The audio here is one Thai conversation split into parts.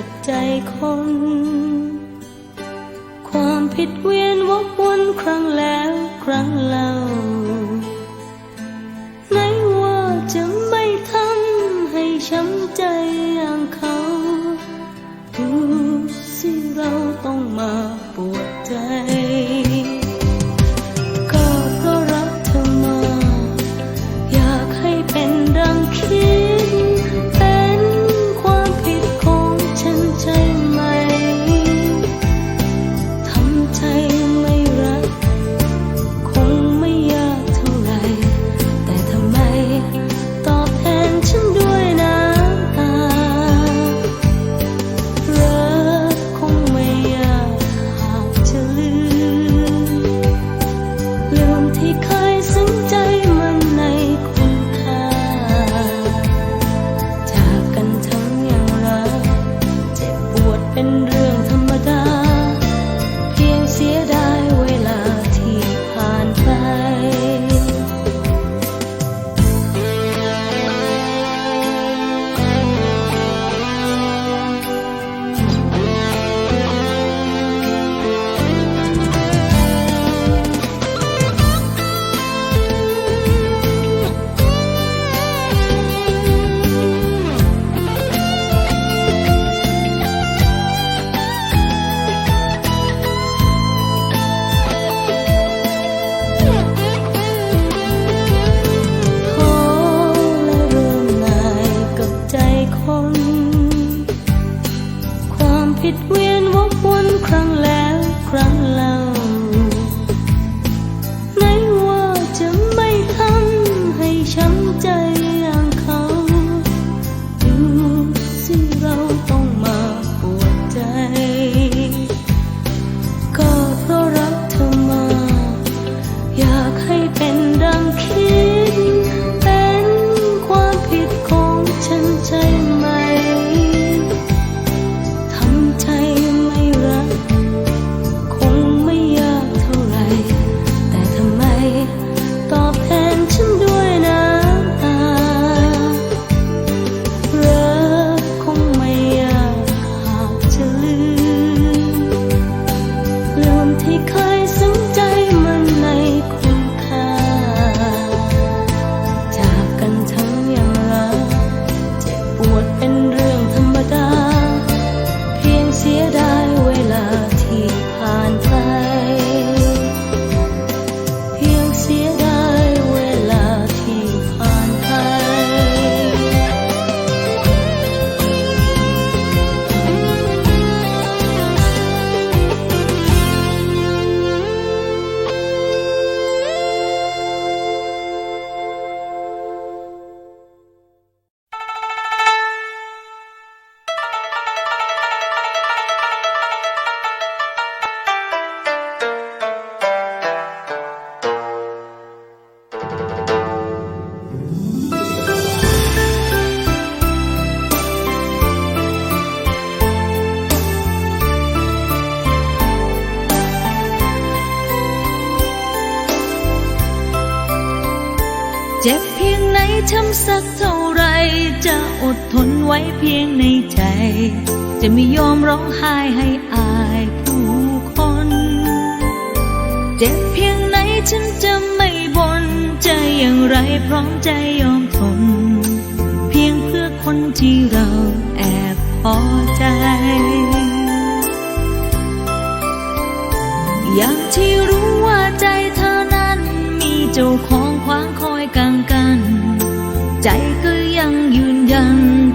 ับใจคน ความผิดเวียนวกวนครั้งแล้วครั้งเล่าไหนว่าจะไม่ทำให้ช้ำใจอย่างเขาดูสิเราต้องมาปวดใจ เจ็บเพียงไหนช้ำสักเท่าไร จะอดทนไว้เพียงในใจ จะไม่ยอมร้องไห้ให้อายผู้คน เจ็บเพียงไหนฉันจะไม่บ่นใจอย่างไรพร้อมใจยอมทน เพียงเพื่อคนที่เรา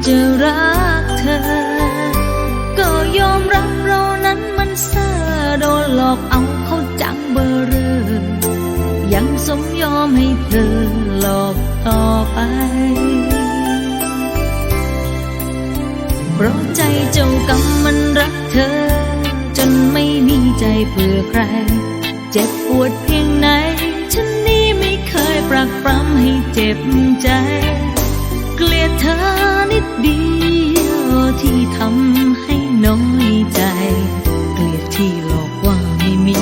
จะรักเธอ ก็ยอมรับเรานั้นมันเซ่อโดนหลอกเอาเขาจังเบอร์เรอยังสมยอมให้เธอหลอกต่อไป เพราะใจเจ้ากรรมมันรักเธอ จนไม่มีใจเพื่อใคร เจ็บปวดเพียงไหน ฉันนี่ไม่เคยปรักปรำให้เจ็บใจ เกลียดเธอ นิดเดียวที่ทำให้น้อยใจ เกลียดที่หลอกว่าไม่มี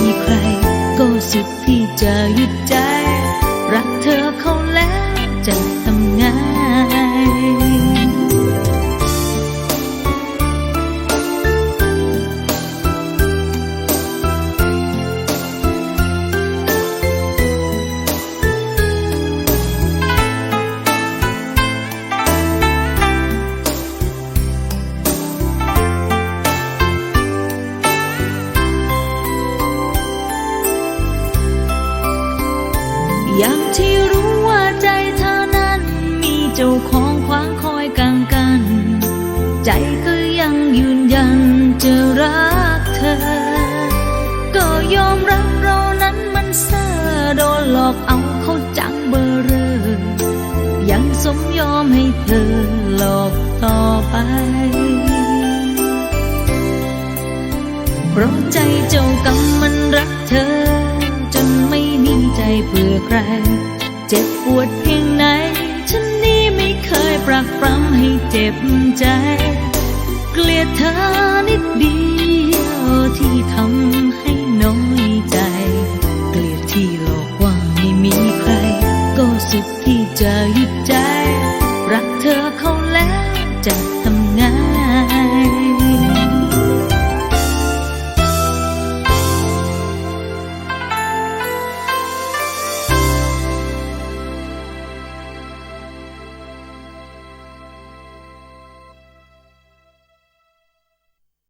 อย่างที่รู้ว่าใจเธอนั้น มีเจ้าของขวางคอยกังกัน ใจก็ยังยืนยันจะรักเธอ ก็ยอมรับเรานั้นมันเซ่อโดนหลอกเอาเขาจังเบอร์เรอยังสมยอมให้เธอหลอกต่อไปเพราะใจเจ้ากรรมมันรักเธอ ไม่งใจเพื่อใคร เจ็บปวดเพียงไหน ฉันนี่ไม่เคยปรักปรำให้เจ็บใจ เกลียดเธอนิดเดียวที่ทำให้น้อย